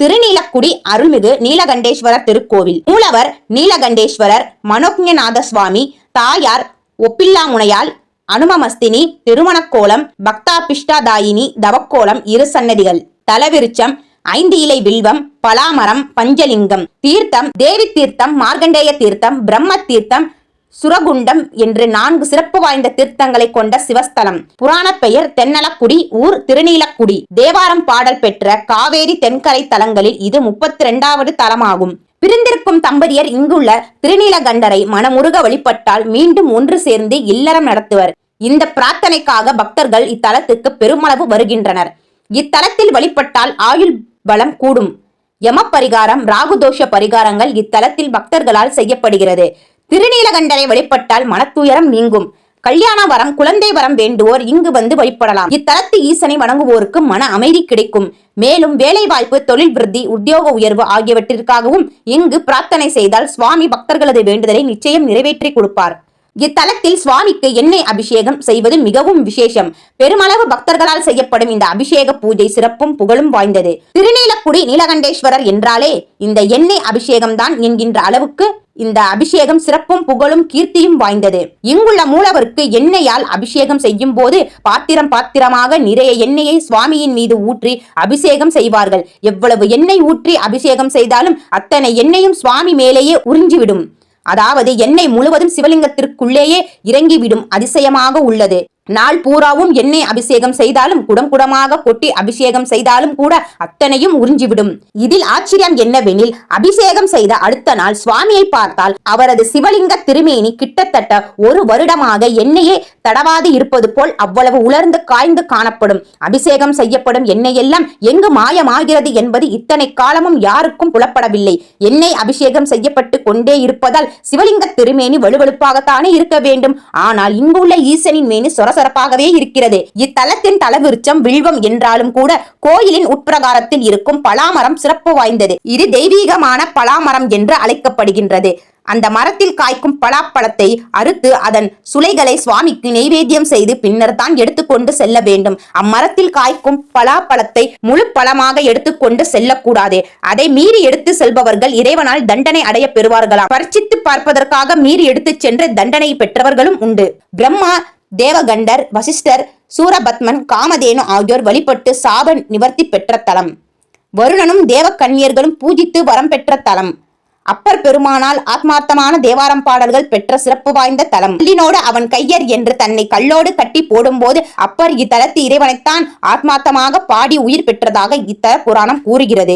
திருநீலக்குடி அருள்மிகு நீலகண்டேஸ்வரர் திருக்கோவில். மூலவர் நீலகண்டேஸ்வரர் மனோஜநாத சுவாமி தாயார் ஒப்பில்லாமுனையால் அனுமமஸ்தினி திருமணக்கோலம் பக்தாபிஷ்டாதாயினி தவக்கோலம் இரு சன்னதிகள் தலவிருச்சம் ஐந்து இலை வில்வம் பலாமரம் பஞ்சலிங்கம் தீர்த்தம் தேவி தீர்த்தம் மார்க்கண்டேய தீர்த்தம் பிரம்ம தீர்த்தம் சுரகுண்டம் என்று நான்கு சிறப்பு வாய்ந்த தீர்த்தங்களை கொண்ட சிவஸ்தலம். புராண பெயர் தென்னலக்குடி ஊர் திருநீலக்குடி. தேவாரம் பாடல் பெற்ற காவேரி தென்கரை தலங்களில் இது முப்பத்தி இரண்டாவது தலமாகும். பிரிந்திருக்கும் தம்பதியர் இங்குள்ள திருநீலகண்டரை மனமுருக வழிபட்டால் மீண்டும் ஒன்று சேர்ந்து இல்லறம் நடத்துவர். இந்த பிரார்த்தனைக்காக பக்தர்கள் இத்தலத்துக்கு பெருமளவு வருகின்றனர். இத்தலத்தில் வழிபட்டால் ஆயுள் பலம் கூடும். யம பரிகாரம் ராகுதோஷ பரிகாரங்கள் இத்தலத்தில் பக்தர்களால் செய்யப்படுகிறது. திருநீலகண்டரை வழிபட்டால் மனத்துயரம் நீங்கும். கல்யாண வரம் குழந்தை வரம் வேண்டுவோர் இங்கு வந்து வழிபடலாம். இத்தலத்து ஈசனை வணங்குவோருக்கு மன அமைதி கிடைக்கும். மேலும் வேலைவாய்ப்பு தொழில் விருத்தி உத்தியோக உயர்வு ஆகியவற்றிற்காகவும் இங்கு பிரார்த்தனை செய்தால் சுவாமி பக்தர்களது வேண்டுதலை நிச்சயம் நிறைவேற்றி கொடுப்பார். இத்தலத்தில் சுவாமிக்கு எண்ணெய் அபிஷேகம் செய்வது மிகவும் விசேஷம். பெருமளவு பக்தர்களால் செய்யப்படும் இந்த அபிஷேக பூஜை சிறப்பும் புகழும் வாய்ந்தது. திருநீலக்குடி நீலகண்டேஸ்வரர் என்றாலே இந்த எண்ணெய் அபிஷேகம் தான் என்கின்ற அளவுக்கு இந்த அபிஷேகம் சிறப்பும் புகழும் கீர்த்தியும் வாய்ந்தது. இங்குள்ள மூலவருக்கு எண்ணெயால் அபிஷேகம் செய்யும் போது பாத்திரம் பாத்திரமாக நிறைய எண்ணெயை சுவாமியின் மீது ஊற்றி அபிஷேகம் செய்வார்கள். எவ்வளவு எண்ணெய் ஊற்றி அபிஷேகம் செய்தாலும் அத்தனை எண்ணெயும் சுவாமி மேலேயே உறிஞ்சிவிடும். அதாவது எண்ணெய் முழுவதும் சிவலிங்கத்திற்குள்ளேயே இறங்கிவிடும் அதிசயமாக உள்ளது. நாள் பூராவும் எண்ணெய் அபிஷேகம் செய்தாலும் குடம் குடமாக கொட்டி அபிஷேகம் செய்தாலும் கூட அத்தனையும் உறிஞ்சிவிடும். இதில் ஆச்சரியம் என்னவெனில் அபிஷேகம் செய்த அடுத்த நாள் சுவாமியை பார்த்தால் அவரது சிவலிங்க திருமேனி கிட்டத்தட்ட ஒரு வருடமாக எண்ணெயே தடவாது இருப்பது போல் அவ்வளவு உலர்ந்து காய்ந்து காணப்படும். அபிஷேகம் செய்யப்படும் எண்ணெயெல்லாம் எங்கு மாயமாகிறது என்பது இத்தனை காலமும் யாருக்கும் புலப்படவில்லை. எண்ணெய் அபிஷேகம் செய்யப்பட்டு கொண்டே இருப்பதால் சிவலிங்க திருமேனி வலுவழுப்பாகத்தானே இருக்க வேண்டும். ஆனால் இங்குள்ள ஈசனின் மேனி சொரசொரப்பாகவே இருக்கிறது. இத்தலத்தின் தலவிருச்சம் வில்வம் என்றாலும் கூட கோயிலின் உட்பிரகாரத்தில் இருக்கும் பலாமரம் சிறப்பு வாய்ந்தது. இது தெய்வீகமான பலாமரம் என்று அழைக்கப்படுகின்றது. அந்த மரத்தில் காய்க்கும் பலாப்பழத்தை அறுத்து அதன் சுளைகளை சுவாமிக்கு நெய்வேத்தியம் செய்து பின்னர் தான் எடுத்துக்கொண்டு செல்ல வேண்டும். அம்மரத்தில் காய்க்கும் பலாப்பழத்தை முழு பழமாக எடுத்துக்கொண்டு செல்லக்கூடாது. அதை மீறி எடுத்து செல்பவர்கள் இறைவனால் தண்டனை அடைய பெறுவார்களாம். பரிச்சித்து பார்ப்பதற்காக மீறி எடுத்துச் சென்று தண்டனை பெற்றவர்களும் உண்டு. பிரம்மா தேவகண்டர் வசிஷ்டர் சூரபத்மன் காமதேனு ஆகியோர் வழிபட்டு சாப நிவர்த்தி பெற்ற தலம். வருணனும் தேவக்கன்னியர்களும் பூஜித்து வரம் பெற்ற தலம். அப்பர் பெருமானால் ஆத்மார்த்தமான தேவாரம் பாடல்கள் பெற்ற சிறப்பு வாய்ந்த தலம். கல்லினோடு அவன் கையர் என்று தன்னை கல்லோடு கட்டி போடும்போது அப்பர் இத்தலத்து இறைவனைத்தான் ஆத்மார்த்தமாக பாடி உயிர் பெற்றதாக இத்தல புராணம் கூறுகிறது.